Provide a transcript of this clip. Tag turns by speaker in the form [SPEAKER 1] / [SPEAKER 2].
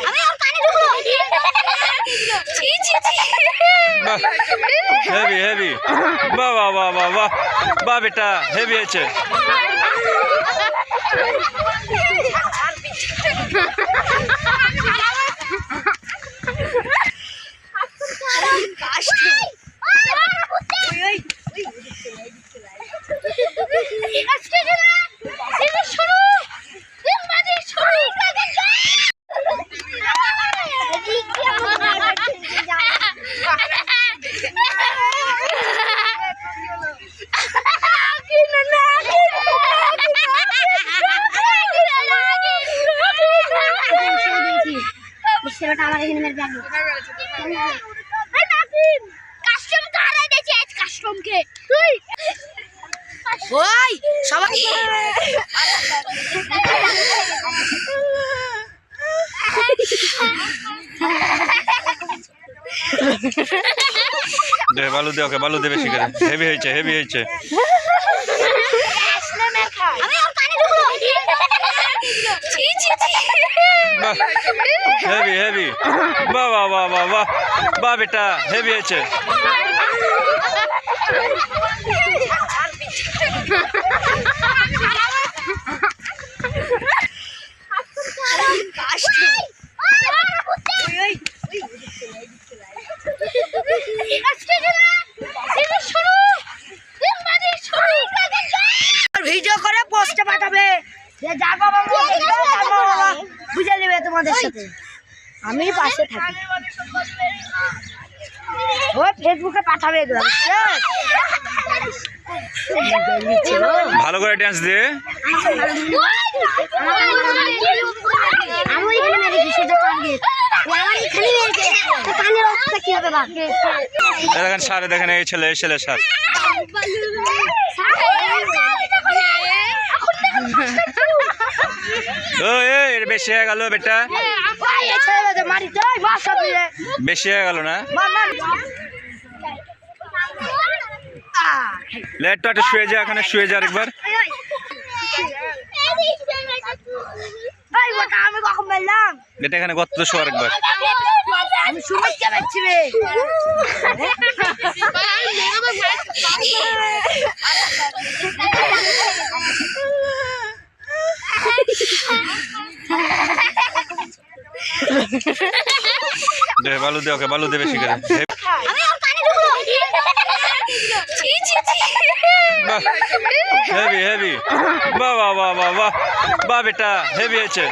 [SPEAKER 1] আমি ওর কানে ঢুকলো ছি ছি ছি হেভি হেভি বাহ বাহ। বাহ বেটা হেভি আছে Gosh, আচ্ছা।
[SPEAKER 2] সেবাটা আমার এখানে মেরে ব্যাগ কাস্টম তো হারাই দিয়েছি আজ কাস্টমকে তুই?
[SPEAKER 3] ওই সবাই।
[SPEAKER 1] দে বালু দে ওকে বালু দে বেশি করে। হেভি হয়েছে হেভি হয়েছে।
[SPEAKER 2] আমি ওর কানে ঢুকলো ছি ছি ছি
[SPEAKER 1] বাহ হেভি হেভি বাহ বাহ বাহ বাহ বাহ বাহ বেটা হেভি হয়েছে
[SPEAKER 3] ভিডিও করে পোস্টে পাঠাবে যে যা বাবা মা দেখবে, তার মা বুঝে নেবে তোমাদের সাথে। আমি পাশে থাকি। ও ফেসবুকে পাঠাবে এগুলো।
[SPEAKER 1] ভালো করে ড্যান্স দে।
[SPEAKER 2] আমি এখানে মেরেছি সেটা টার্গেট আমার এখানে মেরেছে তো কানের অবস্থা কি হবে ভাব
[SPEAKER 1] এ দেখেন সারে দেখেন এই ছেলে এই ছেলে সার ও এটা বেশি হয়ে গেল বেটা। বেশি হয়ে গেল না
[SPEAKER 3] মার, মার।
[SPEAKER 1] লেট তো একটা শুয়ে যা এখানে শুয়ে যা একবার বেটা এখানে গর্ত শোয়ার একবার
[SPEAKER 3] আমি
[SPEAKER 1] দে বালু দে ওকে বালু দে বেশি করে। Heavy heavy. বাহ বাহ বাহ বাহ। বাহ বেটা হেভি হয়েছে।